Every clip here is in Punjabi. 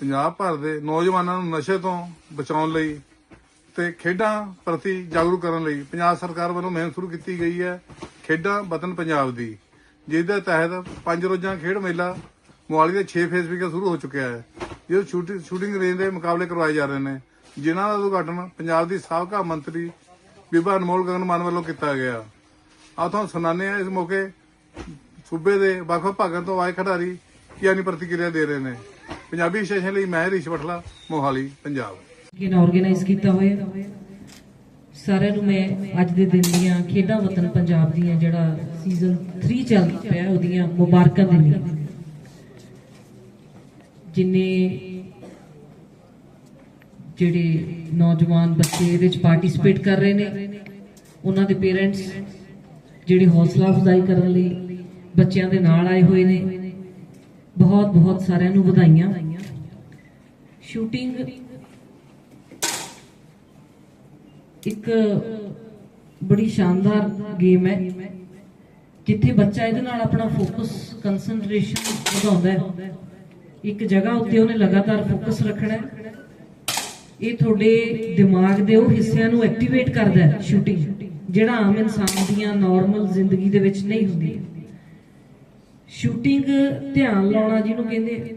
ਪੰਜਾਬ ਭਰ ਦੇ ਨੌਜਵਾਨਾਂ ਨੂੰ ਨਸ਼ੇ ਤੋਂ ਬਚਾਉਣ ਲਈ ਤੇ ਖੇਡਾਂ ਪ੍ਰਤੀ ਜਾਗਰੂਕ ਕਰਨ ਲਈ ਪੰਜਾਬ ਸਰਕਾਰ ਵੱਲੋਂ ਮੁਹਿੰਮ ਸ਼ੁਰੂ ਕੀਤੀ ਗਈ ਹੈ ਖੇਡਾਂ ਵਤਨ ਪੰਜਾਬ ਦੀ ਜਿਸ ਦੇ ਤਹਿਤ ਪੰਜ ਰੋਜ਼ਾਂ ਖੇਡ ਮੇਲਾ ਮੋਹਾਲੀ ਦੇ 6 ਫੇਸ ਵਿਖੇ ਸ਼ੁਰੂ ਹੋ ਚੁੱਕਿਆ ਹੈ, ਜਿਹਦੇ ਸ਼ੂਟਿੰਗ ਸ਼ੂਟਿੰਗ ਰੇਂਜ ਦੇ ਮੁਕਾਬਲੇ ਕਰਵਾਏ ਜਾ ਰਹੇ ਨੇ, ਜਿਨ੍ਹਾਂ ਦਾ ਉਦਘਾਟਨ ਪੰਜਾਬ ਦੀ ਸਾਬਕਾ ਮੰਤਰੀ ਬੀਬਾ ਅਨਮੋਲ ਗਗਨ ਮਾਨ ਵੱਲੋਂ ਕੀਤਾ ਗਿਆ। ਆ ਤੁਹਾਨੂੰ ਸੁਣਾਉਂਦੇ ਆ ਇਸ ਮੌਕੇ ਸੂਬੇ ਦੇ ਵੱਖ ਵੱਖ ਭਾਗਾਂ ਤੋਂ ਆਏ ਖਿਡਾਰੀ ਕੀ ਪ੍ਰਤੀਕਿਰਿਆ ਦੇ ਰਹੇ ਨੇ। ਪੰਜਾਬੀ ਸਟੇਸ਼ਨ ਲਈ ਮੈਂ ਰਿਸ਼ ਬਠਲਾ ਮੋਹਾਲੀ, ਪੰਜਾਬ। ਕਿ ਆਰਗੇਨਾਈਜ਼ ਕੀਤਾ ਹੋਇਆ। ਸਾਰਿਆਂ ਨੂੰ ਮੈਂ ਅੱਜ ਦੇ ਦਿਨ ਦੀਆਂ ਖੇਡਾਂ ਵਤਨ ਪੰਜਾਬ ਦੀਆਂ ਜਿਹੜਾ ਸੀਜ਼ਨ 3 ਚੱਲ ਪਿਆ ਉਹਦੀਆਂ ਮੁਬਾਰਕਾਂ ਦਿੰਦੀ ਜਿਨੇ ਜਿਹੜੇ ਨੌਜਵਾਨ ਬੱਚੇ ਇਹਦੇ ਵਿੱਚ ਪਾਰਟਿਸਿਪੇਟ ਕਰ ਰਹੇ ਨੇ, ਉਹਨਾਂ ਦੇ ਪੇਰੈਂਟਸ ਜਿਹੜੇ ਹੌਸਲਾ ਅਫਜ਼ਾਈ ਕਰਨ ਲਈ ਬੱਚਿਆਂ ਦੇ ਨਾਲ ਆਏ ਹੋਏ ਨੇ। ਬਹੁਤ ਬਹੁਤ ਸਾਰਿਆਂ ਨੂੰ ਵਧਾਈਆਂ। ਸ਼ੂਟਿੰਗ ਇੱਕ ਬੜੀ ਸ਼ਾਨਦਾਰ ਗੇਮ ਹੈ, ਜਿੱਥੇ ਬੱਚਾ ਇਹਦੇ ਨਾਲ ਆਪਣਾ ਫੋਕਸ ਕਨਸੈਂਟਰੇਸ਼ਨ ਵਧਾਉਂਦਾ ਹੈ। ਇੱਕ ਜਗ੍ਹਾ ਉੱਤੇ ਉਹਨੇ ਲਗਾਤਾਰ ਫੋਕਸ ਰੱਖਣਾ ਹੈ। ਇਹ ਤੁਹਾਡੇ ਦਿਮਾਗ ਦੇ ਉਹ ਹਿੱਸਿਆਂ ਨੂੰ ਐਕਟੀਵੇਟ ਕਰਦਾ ਹੈ ਸ਼ੂਟਿੰਗ ਜਿਹੜਾ ਆਮ ਇਨਸਾਨ ਦੀਆਂ ਨਾਰਮਲ ਜ਼ਿੰਦਗੀ ਦੇ ਵਿੱਚ ਨਹੀਂ ਹੁੰਦੀ। ਸ਼ੂਟਿੰਗ ਧਿਆਨ ਲਾਉਣਾ ਜਿਹਨੂੰ ਕਹਿੰਦੇ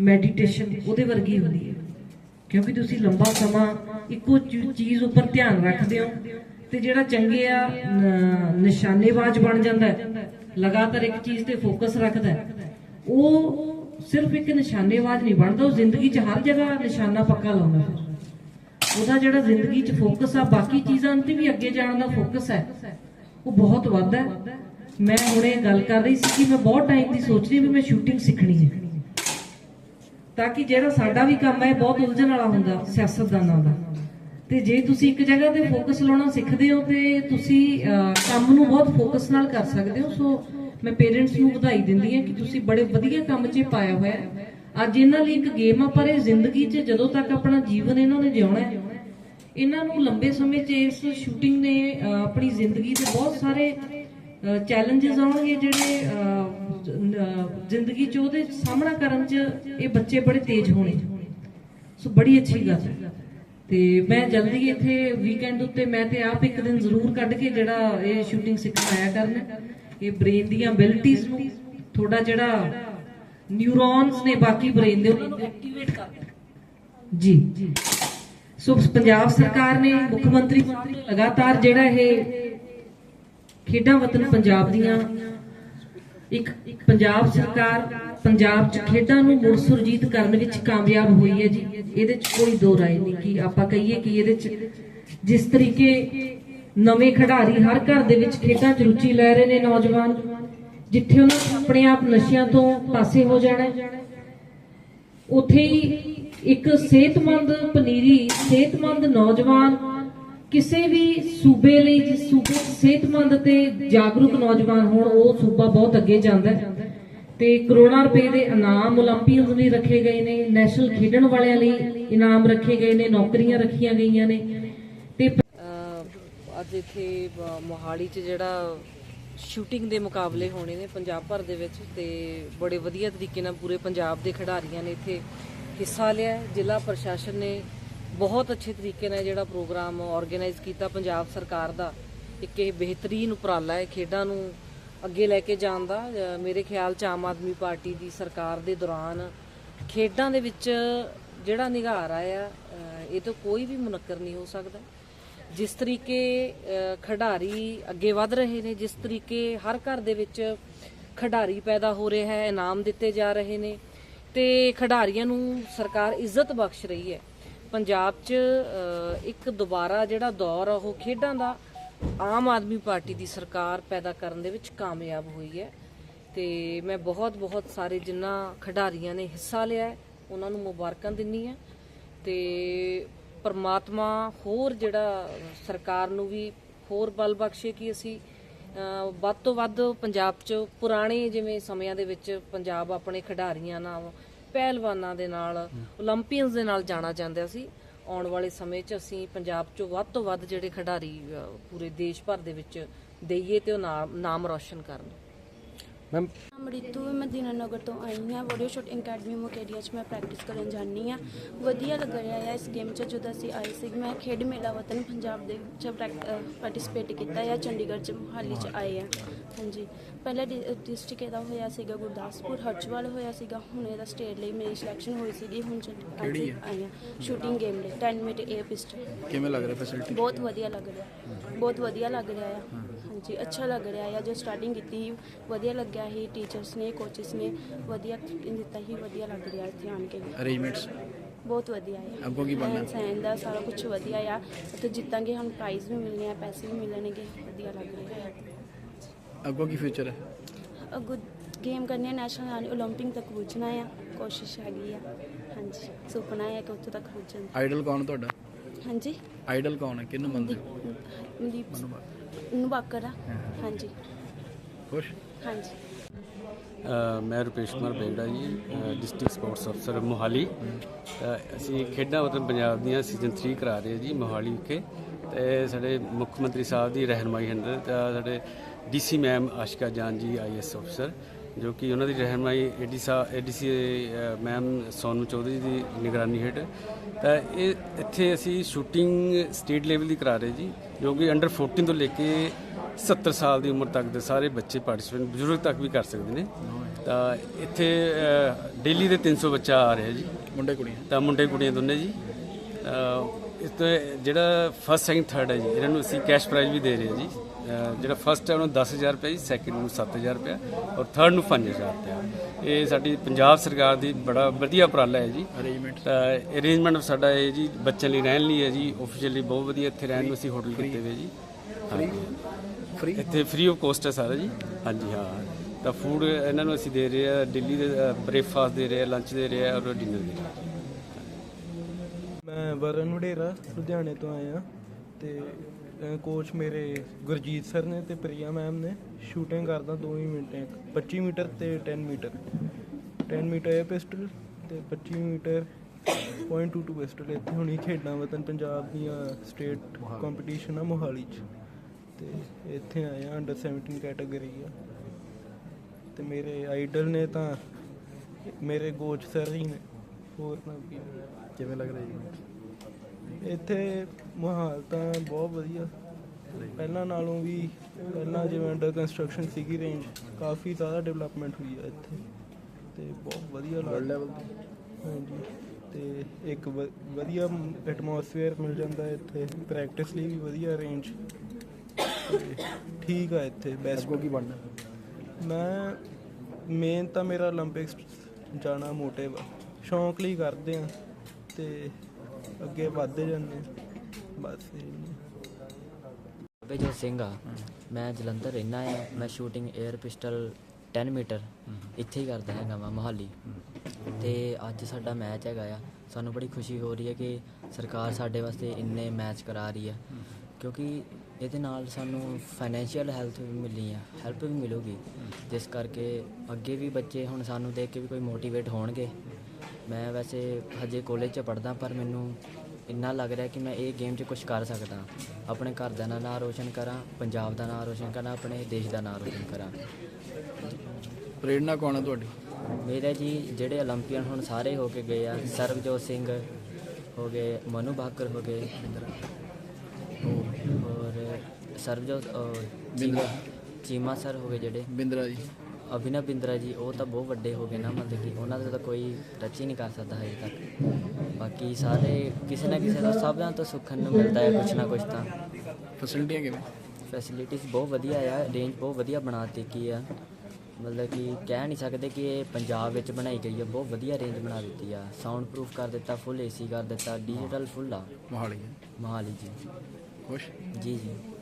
ਮੈਡੀਟੇਸ਼ਨ ਉਹਦੇ ਵਰਗੀ ਹੁੰਦੀ ਹੈ। ਕਿਉਂਕਿ ਤੁਸੀਂ ਲੰਬਾ ਸਮਾਂ ਇੱਕੋ ਚੀਜ਼ ਉੱਪਰ ਧਿਆਨ ਰੱਖਦੇ ਹੋ ਤੇ ਜਿਹੜਾ ਚੰਗੇ ਆ ਨਿਸ਼ਾਨੇਬਾਜ਼ ਬਣ ਜਾਂਦਾ ਹੈ, ਲਗਾਤਾਰ ਇੱਕ ਚੀਜ਼ ਤੇ ਫੋਕਸ ਰੱਖਦਾ ਉਹ ਸਿਰਫ ਇੱਕ ਨਿਸ਼ਾਨੇਬਾਜ਼ ਨਹੀਂ ਬਣਦਾ, ਉਹ ਜ਼ਿੰਦਗੀ 'ਚ ਹਰ ਜਗ੍ਹਾ ਨਿਸ਼ਾਨਾ ਪੱਕਾ ਲਾਉਂਦਾ ਫਿਰ ਉਹਦਾ ਜਿਹੜਾ ਜ਼ਿੰਦਗੀ 'ਚ ਫੋਕਸ ਆ, ਬਾਕੀ ਚੀਜ਼ਾਂ ਤੇ ਵੀ ਅੱਗੇ ਜਾਣ ਦਾ ਫੋਕਸ ਹੈ, ਉਹ ਬਹੁਤ ਵੱਧਦਾ ਹੈ। ਮੈਂ ਹੁਣੇ ਗੱਲ ਕਰ ਰਹੀ ਸੀ ਕਿ ਮੈਂ ਬਹੁਤ ਟਾਈਮ ਦੀ ਸੋਚ ਰਹੀ ਵੀ ਮੈਂ ਸ਼ੂਟਿੰਗ ਸਿੱਖਣੀ ਹੈ। ਤਾਂ ਕਿ ਜਿਹੜਾ ਸਾਡਾ ਵੀ ਕੰਮ ਹੈ ਬਹੁਤ ਉਲਝਣ ਵਾਲਾ ਹੁੰਦਾ ਸਿਆਸਤਦਾਨਾਂ ਦਾ ਤੇ ਜੇ ਤੁਸੀਂ ਇੱਕ ਜਗ੍ਹਾ ਤੇ ਫੋਕਸ ਲਾਉਣਾ ਸਿੱਖਦੇ ਹੋ, ਤੇ ਤੁਸੀਂ ਕੰਮ ਨੂੰ ਬਹੁਤ ਫੋਕਸ ਨਾਲ ਕਰ ਸਕਦੇ ਹੋ। ਸੋ ਮੈਂ ਪੇਰੈਂਟਸ ਨੂੰ ਵਧਾਈ ਦਿੰਦੀ ਹਾਂ ਕਿ ਤੁਸੀਂ ਬੜੇ ਵਧੀਆ ਕੰਮ 'ਚ ਪਾਇਆ ਹੋਇਆ ਅੱਜ ਇਹਨਾਂ ਲਈ ਇੱਕ ਗੇਮ ਆ, ਪਰ ਇਹ ਜ਼ਿੰਦਗੀ 'ਚ ਜਦੋਂ ਤੱਕ ਆਪਣਾ ਜੀਵਨ ਇਹਨਾਂ ਨੇ ਜਿਉਣਾ ਹੈ, ਇਹਨਾਂ ਨੂੰ ਲੰਬੇ ਸਮੇਂ 'ਚ ਇਸ ਸ਼ੂਟਿੰਗ ਨੇ ਆਪਣੀ ਜ਼ਿੰਦਗੀ ਦੇ ਬਹੁਤ ਸਾਰੇ ਚੈਲੰਜਸ ਆਉਣਗੇ ਜਿਹੜੇ ਜ਼ਿੰਦਗੀ 'ਚ ਉਹਦੇ ਸਾਹਮਣਾ ਕਰਨ 'ਚ ਇਹ ਬੱਚੇ ਬੜੇ ਤੇਜ਼ ਹੋਣੇ। ਸੋ ਬੜੀ ਅੱਛੀ ਗੱਲ ਹੈ। ਤੇ ਮੈਂ ਜਲਦੀ ਇੱਥੇ ਵੀਕਐਂਡ ਉੱਤੇ ਮੈਂ ਤੇ ਆਪ ਇੱਕ ਦਿਨ ਜ਼ਰੂਰ ਕੱਢ ਕੇ ਜਿਹੜਾ ਇਹ ਸ਼ੂਟਿੰਗ ਸਿੱਖਣ ਆਇਆ ਕਰਨਾ। ਇਹ ਬ੍ਰੇਨ ਦੀਆਂ ਐਬਿਲਿਟੀਆਂ ਨੂੰ ਥੋੜਾ ਜਿਹੜਾ ਨਿਊਰੋਨਸ ਨੇ ਬਾਕੀ ਬ੍ਰੇਨ ਦੇ ਉਹਨਾਂ ਨੂੰ ਐਕਟੀਵੇਟ ਕਰਦਾ ਜੀ। ਸੋ ਪੰਜਾਬ ਸਰਕਾਰ ਨੇ ਮੁੱਖ ਮੰਤਰੀ ਲਗਾਤਾਰ ਜਿਹੜਾ ਇਹ ਖੇਡਾਂ ਵਤਨ ਪੰਜਾਬ ਦੀਆਂ। ਇੱਕ ਪੰਜਾਬ ਸਰਕਾਰ ਪੰਜਾਬ 'ਚ ਖੇਡਾਂ ਨੂੰ ਮੁੜ ਸੁਰਜੀਤ ਕਰਨ ਵਿੱਚ ਕਾਮਯਾਬ ਹੋਈ ਹੈ ਜੀ। ਇਹਦੇ 'ਚ ਕੋਈ ਦੋ ਰਾਏ ਨਹੀਂ। ਕਿ ਆਪਾਂ ਕਹੀਏ ਕਿ ਇਹਦੇ 'ਚ ਜਿਸ ਤਰੀਕੇ ਨਵੇਂ ਖਿਡਾਰੀ ਹਰ ਘਰ ਦੇ ਵਿੱਚ ਖੇਡਾਂ 'ਚ ਰੁਚੀ ਲੈ ਰਹੇ ਨੇ ਨੌਜਵਾਨ, ਜਿੱਥੇ ਉਹਨਾਂ ਆਪਣੇ ਆਪ ਨਸ਼ਿਆਂ ਤੋਂ ਪਾਸੇ ਹੋ ਜਾਣਾ ਉੱਥੇ ਹੀ ਇੱਕ ਸਿਹਤਮੰਦ, ਪਨੀਰੀ ਸਿਹਤਮੰਦ ਨੌਜਵਾਨ ਕਿਸੇ ਵੀ ਸੂਬੇ ਲਈ, ਜਿਸ ਸੂਬੇ ਸਿਹਤਮੰਦ ਤੇ ਜਾਗਰੂਕ ਨੌਜਵਾਨ ਹੋਣ, ਉਹ ਸੂਬਾ ਬਹੁਤ ਅੱਗੇ ਜਾਂਦਾ ਤੇ ਕਰੋੜਾਂ ਰੁਪਏ ਦੇ ਇਨਾਮ 올림픽ਸ ਲਈ ਰੱਖੇ ਗਏ ਨੇ ਨੈਸ਼ਨਲ ਖੇਡਣ ਵਾਲਿਆਂ ਲਈ ਇਨਾਮ ਰੱਖੇ ਗਏ ਨੇ, ਨੌਕਰੀਆਂ ਰੱਖੀਆਂ ਗਈਆਂ ਨੇ। ਤੇ ਅੱਜ ਇੱਥੇ ਮੋਹਾਲੀ 'ਚ ਜਿਹੜਾ ਸ਼ੂਟਿੰਗ ਦੇ ਮੁਕਾਬਲੇ ਹੋਣੇ ਨੇ ਪੰਜਾਬ ਭਰ ਦੇ ਵਿੱਚ, ਤੇ ਬੜੇ ਵਧੀਆ ਤਰੀਕੇ ਨਾਲ ਪੂਰੇ ਪੰਜਾਬ ਦੇ ਖਿਡਾਰੀਆਂ ਨੇ ਇੱਥੇ ਹਿੱਸਾ ਲਿਆ ਜ਼ਿਲ੍ਹਾ ਪ੍ਰਸ਼ਾਸਨ ਨੇ ਬਹੁਤ ਅੱਛੇ ਤਰੀਕੇ ਨਾਲ ਜਿਹੜਾ ਪ੍ਰੋਗਰਾਮ ਆਰਗੇਨਾਈਜ਼ ਕੀਤਾ ਪੰਜਾਬ ਸਰਕਾਰ ਦਾ। ਇੱਕ ਇਹ ਬਿਹਤਰੀਨ ਉਪਰਾਲਾ ਹੈ ਖੇਡਾਂ ਨੂੰ ਅੱਗੇ ਲੈ ਕੇ ਜਾਣ ਦਾ। ਮੇਰੇ ਖਿਆਲ 'ਚ ਆਮ ਆਦਮੀ ਪਾਰਟੀ ਦੀ ਸਰਕਾਰ ਦੇ ਦੌਰਾਨ ਖੇਡਾਂ ਦੇ ਵਿੱਚ ਜਿਹੜਾ ਨਿਗਾਰ ਆਇਆ ਇਹ ਤੋਂ ਕੋਈ ਵੀ ਮੁਨੱਕਰ ਨਹੀਂ ਹੋ ਸਕਦਾ। ਜਿਸ ਤਰੀਕੇ ਖਿਡਾਰੀ ਅੱਗੇ ਵਧ ਰਹੇ ਨੇ, ਜਿਸ ਤਰੀਕੇ ਹਰ ਘਰ ਦੇ ਵਿੱਚ ਖਿਡਾਰੀ ਪੈਦਾ ਹੋ ਰਿਹਾ ਹੈ, ਇਨਾਮ ਦਿੱਤੇ ਜਾ ਰਹੇ ਨੇ, ਤੇ ਖਿਡਾਰੀਆਂ ਨੂੰ ਸਰਕਾਰ ਇੱਜ਼ਤ ਬਖਸ਼ ਰਹੀ ਹੈ। ਪੰਜਾਬ 'ਚ ਇੱਕ ਦੁਬਾਰਾ ਜਿਹੜਾ ਦੌਰ ਆ, ਉਹ ਖੇਡਾਂ ਦਾ ਆਮ ਆਦਮੀ ਪਾਰਟੀ ਦੀ ਸਰਕਾਰ ਪੈਦਾ ਕਰਨ ਦੇ ਵਿੱਚ ਕਾਮਯਾਬ ਹੋਈ ਹੈ। ਤੇ ਮੈਂ ਬਹੁਤ ਬਹੁਤ ਸਾਰੇ ਜਿਨ੍ਹਾਂ ਖਿਡਾਰੀਆਂ ਨੇ ਹਿੱਸਾ ਲਿਆ ਉਹਨਾਂ ਨੂੰ ਮੁਬਾਰਕਾਂ ਦਿੰਨੀ ਆ ਤੇ ਪਰਮਾਤਮਾ ਹੋਰ ਜਿਹੜਾ ਸਰਕਾਰ ਨੂੰ ਵੀ ਹੋਰ ਬਲ ਬਖਸ਼ੇ ਕਿ ਅਸੀਂ ਵੱਧ ਤੋਂ ਵੱਧ ਪੰਜਾਬ 'ਚ ਪੁਰਾਣੇ ਜਿਵੇਂ ਸਮਿਆਂ ਦੇ ਵਿੱਚ ਪੰਜਾਬ ਆਪਣੇ ਖਿਡਾਰੀਆਂ ਨਾਲ ਪਹਿਲਵਾਨਾਂ ਦੇ ਨਾਲ 올림픽ਸ ਦੇ ਨਾਲ ਜਾਣਾ ਚਾਹੁੰਦੇ ਸੀ। ਆਉਣ ਵਾਲੇ ਸਮੇਂ 'ਚ ਅਸੀਂ ਪੰਜਾਬ 'ਚੋਂ ਵੱਧ ਤੋਂ ਵੱਧ ਜਿਹੜੇ ਖਿਡਾਰੀ ਪੂਰੇ ਦੇਸ਼ ਭਰ ਦੇ ਵਿੱਚ ਦੇਈਏ ਤੇ ਉਹ ਨਾਮ ਰੌਸ਼ਨ ਕਰਨ। ਮੈਮ ਅਮ੍ਰਿਤੂ ਮੈਂ ਦੀਨਾਨਗਰ ਤੋਂ ਆਈ ਹਾਂ। ਵੀਡੀਓ ਸ਼ੂਟ ਅਕੈਡਮੀ ਮੁਕੇਰੀਆ 'ਚ ਮੈਂ ਪ੍ਰੈਕਟਿਸ ਕਰਨ ਜਾਂਦੀ ਹਾਂ। ਵਧੀਆ ਲੱਗ ਰਿਹਾ ਹੈ ਇਸ ਗੇਮ 'ਚ। ਜਦੋਂ ਅਸੀਂ ਆਏ ਸੀ ਮੈਂ ਖੇਡ ਮੇਲਾ ਵਤਨ ਪੰਜਾਬ ਦੇ ਵਿੱਚ ਪਾਰਟਿਸਿਪੇਟ ਕੀਤਾ ਹੈ ਚੰਡੀਗੜ੍ਹ 'ਚ ਮੁਹਾਲੀ 'ਚ ਆਏ ਆ। ਹਾਂਜੀ। ਪਹਿਲਾ ਡਿਸਟ੍ਰਿਕਟ ਇਹਦਾ ਹੋਇਆ ਸੀਗਾ ਗੁਰਦਾਸਪੁਰ ਹਰਚਵਾਲ ਹੋਇਆ ਸੀਗਾ। ਹੁਣ ਇਹਦਾ ਸਟੇਟ ਲਈ ਮੇਰੀ ਸਿਲੈਕਸ਼ਨ ਹੋਈ ਸੀਗੀ। ਹੁਣ ਚੰਡੀ- ਕਿਹੜੀ ਅੱਜ ਆਈ ਹਾਂ ਸ਼ੂਟਿੰਗ ਗੇਮ ਲਈ। 10 ਮਿੰਟ 에ਅਰ ਪਿਸਟਲ ਕਿਵੇਂ ਲੱਗ ਰਿਹਾ ਫੈਸਿਲਿਟੀ ਬਹੁਤ ਵਧੀਆ ਲੱਗ ਰਿਹਾ। ਬਹੁਤ ਵਧੀਆ ਲੱਗ ਰਿਹਾ ਆ। ਹਾਂਜੀ ਅੱਛਾ ਲੱਗ ਰਿਹਾ ਆ ਜੋ ਸਟਾਰਟਿੰਗ ਕੀਤੀ ਸੀ ਵਧੀਆ ਲੱਗਿਆ ਸੀ ਟੀਚਰਸ ਨੇ ਕੋਚਸ ਨੇ ਵਧੀਆ ਦਿੱਤਾ ਹੀ ਵਧੀਆ ਲੱਗ ਰਿਹਾ ਇੱਥੇ ਆਣ ਕੇ ਅਰੇਂਜਮੈਂਟਸ ਬਹੁਤ ਵਧੀਆ ਆ ਅੱਗੋਂ ਕੀ ਬਣਨਾ? ਰਹਿਣ ਸਹਿਣ ਦਾ ਸਾਰਾ ਕੁਝ ਵਧੀਆ ਆ ਉੱਥੇ ਜਿੱਤਾਂਗੇ ਹੁਣ ਪ੍ਰਾਈਜ਼ ਵੀ ਮਿਲਣੇ ਆ ਪੈਸੇ ਵੀ ਮਿਲਣਗੇ ਵਧੀਆ ਲੱਗ ਰਿਹਾ ਹੈ ਅੱਗੋਂ ਕੀ ਫਿਊਚਰ ਹੈ ਅੱਗੋਂ ਗੇਮ ਕਰਨੀ ਹੈ ਨੈਸ਼ਨਲ 올림픽 ਤੱਕ ਪੁੱਜਣਾ ਆ ਕੋਸ਼ਿਸ਼ ਹੈਗੀ ਆ ਹਾਂਜੀ ਸੁਪਨਾ ਹੈ ਕਿ ਉੱਥੇ ਤੱਕ ਪੁੱਜਣ ਦਾ। ਆਈਡਲ ਕੌਣ ਤੁਹਾਡਾ ਹਾਂਜੀ। ਆਈਡਲ ਕੌਣ ਹੈ? ਕਿਹਨੂੰ ਮੰਨਦੇ ਮਨਦੀਪ ਨੂੰ ਬਾਕਰ ਆ। ਹਾਂਜੀ। ਖੁਸ਼? ਹਾਂਜੀ। ਅ, ਮੈਂ ਰੁਪੇਸ਼ ਕੁਮਾਰ ਬੇਗੜਾ ਜੀ ਡਿਸਟ੍ਰਿਕਟ ਸਪੋਰਟਸ ਅਫਸਰ ਮੋਹਾਲੀ। ਅ, ਅਸੀਂ ਖੇਡਾਂ ਵਤਨ ਪੰਜਾਬ ਦੀਆਂ ਸੀਜ਼ਨ 3 ਕਰਾ ਰਹੇ ਹਾਂ ਜੀ ਮੋਹਾਲੀ ਵਿਖੇ। ਤੇ ਸਾਡੇ ਮੁੱਖ ਮੰਤਰੀ ਸਾਹਿਬ ਦੀ ਰਹਿਨਮਾਈ ਹੇਠ ਤੇ ਸਾਡੇ ਡੀਸੀ ਮੈਮ ਆਸ਼ਿਕਾ ਜਾਨ ਜੀ ਆਈਐਸ ਅਫਸਰ। ਜੋ ਕਿ ਉਹਨਾਂ ਦੀ ਰਹਿਨਮਾਈ ਏਡੀ ਸਾ ਏਡੀਸੀ ਮੈਮ ਸੋਨੂ ਚੌਧਰੀ ਦੀ ਨਿਗਰਾਨੀ ਹੇਠ ਤਾਂ ਇਹ ਇੱਥੇ ਅਸੀਂ ਸ਼ੂਟਿੰਗ ਸਟੇਟ ਲੈਵਲ ਦੀ ਕਰਾ ਰਹੇ ਜੀ ਜੋ ਕਿ ਅੰਡਰ 14 ਤੋਂ ਲੈ ਕੇ 70 ਸਾਲ ਦੀ ਉਮਰ ਤੱਕ ਦੇ ਸਾਰੇ ਬੱਚੇ ਪਾਰਟਿਸਿਪੇਟ ਬਜ਼ੁਰਗ ਤੱਕ ਵੀ ਕਰ ਸਕਦੇ ਨੇ। ਤਾਂ ਇੱਥੇ ਡੇਲੀ ਦੇ 300 ਬੱਚਾ ਆ ਰਿਹਾ ਜੀ। ਮੁੰਡੇ ਕੁੜੀਆਂ। ਤਾਂ ਮੁੰਡੇ ਕੁੜੀਆਂ ਦੋਨੇ ਜੀ। ਇਸ ਤੋਂ ਜਿਹੜਾ ਫਸਟ ਸੈਕਿੰਡ ਥਰਡ ਹੈ ਜੀ ਇਹਨਾਂ ਨੂੰ ਅਸੀਂ ਕੈਸ਼ ਪ੍ਰਾਈਜ਼ ਵੀ ਦੇ ਰਹੇ ਹਾਂ ਜੀ। ਜਿਹੜਾ ਫਸਟ ਹੈ ਉਹਨੂੰ 10000 ਰੁਪਏ ਜੀ ਸੈਕਿੰਡ ਨੂੰ 7000 ਰੁਪਏ ਔਰ ਥਰਡ ਨੂੰ 5000 ਰੁਪਏ ਇਹ ਸਾਡੀ ਪੰਜਾਬ ਸਰਕਾਰ ਦੀ ਬੜਾ ਵਧੀਆ ਉਪਰਾਲਾ ਹੈ ਜੀ। ਅਰੇਂਜਮੈਂਟ ਅਰੇਂਜਮੈਂਟ ਸਾਡਾ ਇਹ ਜੀ ਬੱਚਿਆਂ ਲਈ ਰਹਿਣ ਲਈ ਹੈ ਜੀ ਆਫੀਸ਼ੀਅਲੀ ਬਹੁਤ ਵਧੀਆ ਇੱਥੇ ਰਹਿਣ ਨੂੰ ਅਸੀਂ ਹੋਟਲ ਕੀਤੇ ਹੋਏ ਜੀ। ਫ੍ਰੀ ਇੱਥੇ ਫ੍ਰੀ ਆਫ ਕੋਸਟ ਹੈ ਸਾਰਾ ਜੀ। ਹਾਂਜੀ ਹਾਂ। ਤਾਂ ਫੂਡ ਇਹਨਾਂ ਨੂੰ ਅਸੀਂ ਦੇ ਰਹੇ ਆ ਦਿੱਲੀ ਦੇ ਬ੍ਰੇਕਫਾਸਟ ਦੇ ਰਹੇ ਆ ਲੰਚ ਦੇ ਰਹੇ ਆ ਔਰ ਡਿਨਰ ਦੇ ਰਹੇ ਆ ਮੈਂ ਵਰਨ ਵਡੇਰਾ ਲੁਧਿਆਣੇ ਤੋਂ ਆਇਆ। ਤੇ ਕੋਚ ਮੇਰੇ ਗੁਰਜੀਤ ਸਰ ਨੇ ਤੇ ਪ੍ਰਿਆ ਮੈਮ ਨੇ ਸ਼ੂਟਿੰਗ ਕਰਦਾ 2 ਹੀ ਮਿੰਟ 25 ਮੀਟਰ ਤੇ 10 ਮੀਟਰ। 10 ਮੀਟਰ ਇਹ ਪਿਸਟਲ ਤੇ 25 ਮੀਟਰ .22 ਪਿਸਟਲ ਇੱਥੇ ਹੁਣੀ ਖੇਡਾਂ ਵਤਨ ਪੰਜਾਬ ਦੀਆਂ ਸਟੇਟ ਕੰਪੀਟੀਸ਼ਨ ਆ ਮੋਹਾਲੀ ਚ। ਤੇ ਇੱਥੇ ਆਏ ਆ ਅੰਡਰ 17 ਕੈਟਾਗਰੀ ਆ। ਤੇ ਮੇਰੇ ਆਈਡਲ ਨੇ ਤਾਂ ਮੇਰੇ ਕੋਚ ਸਰ ਹੀ ਨੇ। ਹੋਰ ਨਾ ਕਿਵੇਂ ਲੱਗ ਰਿਹਾ ਜੀ? ਇੱਥੇ ਮਾਹੌਲ ਤਾਂ ਬਹੁਤ ਵਧੀਆ। ਪਹਿਲਾਂ ਨਾਲੋਂ ਵੀ ਪਹਿਲਾਂ ਜਿਵੇਂ ਅੰਡਰ ਕੰਸਟਰਕਸ਼ਨ ਸੀਗੀ ਰੇਂਜ ਕਾਫੀ ਜ਼ਿਆਦਾ ਡਿਵੈਲਪਮੈਂਟ ਹੋਈ ਹੈ ਇੱਥੇ। ਤੇ ਬਹੁਤ ਵਧੀਆ ਲੈਵਲ ਹਾਂਜੀ। ਤੇ ਇੱਕ ਵ- ਵਧੀਆ ਐਟਮੋਸਫੇਅਰ ਮਿਲ ਜਾਂਦਾ ਹੈ ਇੱਥੇ। ਪ੍ਰੈਕਟਿਸ ਲਈ ਵੀ ਵਧੀਆ ਰੇਂਜ ਠੀਕ ਆ ਇੱਥੇ ਬੈਸਟ ਅੱਗੋਂ ਬਣਨਾ? ਮੈਂ ਮੇਨ ਤਾਂ ਮੇਰਾ 올림픽ਸ ਜਾਣਾ ਮੋਟਿਵ ਸ਼ੌਂਕ ਲਈ ਕਰਦੇ ਆ। ਤੇ ਅੱਗੇ ਵੱਧਦੇ ਜਾਂਦੇ ਬਸ ਇਹ ਬੇਜੋਤ ਸਿੰਘ ਆ। ਮੈਂ ਜਲੰਧਰ ਰਹਿਣਾ ਆ। ਮੈਂ ਸ਼ੂਟਿੰਗ 에ਅਰ ਪਿਸਟਲ 10 ਮੀਟਰ ਇੱਥੇ ਹੀ ਕਰਦਾ ਹੈਗਾ ਮੈਂ ਮੋਹਾਲੀ। ਤੇ ਅੱਜ ਸਾਡਾ ਮੈਚ ਹੈਗਾ ਆ। ਸਾਨੂੰ ਬੜੀ ਖੁਸ਼ੀ ਹੋ ਰਹੀ ਹੈ ਕਿ ਸਰਕਾਰ ਸਾਡੇ ਵਾਸਤੇ ਇੰਨੇ ਮੈਚ ਕਰਾ ਰਹੀ ਹੈ। ਕਿਉਂਕਿ ਇਹਦੇ ਨਾਲ ਸਾਨੂੰ ਫਾਈਨੈਂਸ਼ੀਅਲ ਹੈਲਥ ਵੀ ਮਿਲਣੀ ਆ। ਹੈਲਪ ਵੀ ਮਿਲੂਗੀ। ਜਿਸ ਕਰਕੇ ਅੱਗੇ ਵੀ ਬੱਚੇ ਹੁਣ ਸਾਨੂੰ ਦੇਖ ਕੇ ਵੀ ਕੋਈ ਮੋਟੀਵੇਟ ਹੋਣਗੇ। ਮੈਂ ਵੈਸੇ ਹਜੇ ਕਾਲਜ 'ਚ ਪੜਦਾ ਪਰ ਮੈਨੂੰ ਇੰਨਾ ਲੱਗ ਰਿਹਾ ਕਿ ਮੈਂ ਇਹ ਗੇਮ 'ਚ ਕੁਝ ਕਰ ਸਕਦਾ। ਆਪਣੇ ਘਰ ਦਾ ਨਾਂ ਰੋਸ਼ਨ ਕਰਾਂ ਪੰਜਾਬ ਦਾ ਨਾਂ ਰੋਸ਼ਨ ਕਰਾਂ ਆਪਣੇ ਦੇਸ਼ ਦਾ ਨਾਂ ਰੋਸ਼ਨ ਕਰਾਂ। ਪ੍ਰੇਰਣਾ ਕੌਣ ਹੈ ਤੁਹਾਡੀ? ਮੇਰੇ ਜੀ ਜਿਹੜੇ 올림픽ੀਅਨ ਹੁਣ ਸਾਰੇ ਹੋ ਕੇ ਗਏ ਆ ਸਰਬਜੋਤ ਸਿੰਘ ਹੋ ਗਏ ਮਨੂ ਬਾਕਰ ਹੋ ਗਏ। ਔਰ ਸਰਬਜੋਤ ਔਰ ਚੀਮਾ ਸਰ ਹੋ ਗਏ ਜਿਹੜੇ। ਬਿੰਦਰਾ ਜੀ। ਅਭਿਨਵ ਬਿੰਦਰਾ ਜੀ ਉਹ ਤਾਂ ਬਹੁਤ ਵੱਡੇ ਹੋ ਗਏ ਨਾ ਮਤਲਬ ਕਿ ਉਹਨਾਂ ਦਾ ਤਾਂ ਕੋਈ ਟੱਚ ਹੀ ਨਹੀਂ ਕਰ ਸਕਦਾ ਹਜੇ ਤੱਕ। ਬਾਕੀ ਸਾਰੇ ਕਿਸੇ ਨਾ ਕਿਸੇ ਦਾ ਸਭ ਦਾ ਤਾਂ ਸੁੱਖਣ ਨੂੰ ਮਿਲਦਾ ਹੈ ਕੁਛ ਨਾ ਕੁਛ ਤਾਂ। ਫੈਸਿਲਿਟੀਆਂ ਕਿਵੇਂ? ਫੈਸਿਲਿਟੀਜ਼ ਬਹੁਤ ਵਧੀਆ ਆ ਰੇਂਜ ਬਹੁਤ ਵਧੀਆ ਬਣਾ ਦਿੱਤੀ ਆ। ਮਤਲਬ ਕਿ ਕਹਿ ਨਹੀਂ ਸਕਦੇ ਕਿ ਇਹ ਪੰਜਾਬ ਵਿੱਚ ਬਣਾਈ ਗਈ ਆ ਬਹੁਤ ਵਧੀਆ ਰੇਂਜ ਬਣਾ ਦਿੱਤੀ ਆ। ਸਾਊਂਡ ਪ੍ਰੂਫ ਕਰ ਦਿੱਤਾ ਫੁੱਲ ਏਸੀ ਕਰ ਦਿੱਤਾ ਡਿਜੀਟਲ ਫੁੱਲ ਆ। ਮੋਹਾਲੀ। ਮੋਹਾਲੀ ਜੀ। ਖੁਸ਼? ਜੀ ਜੀ।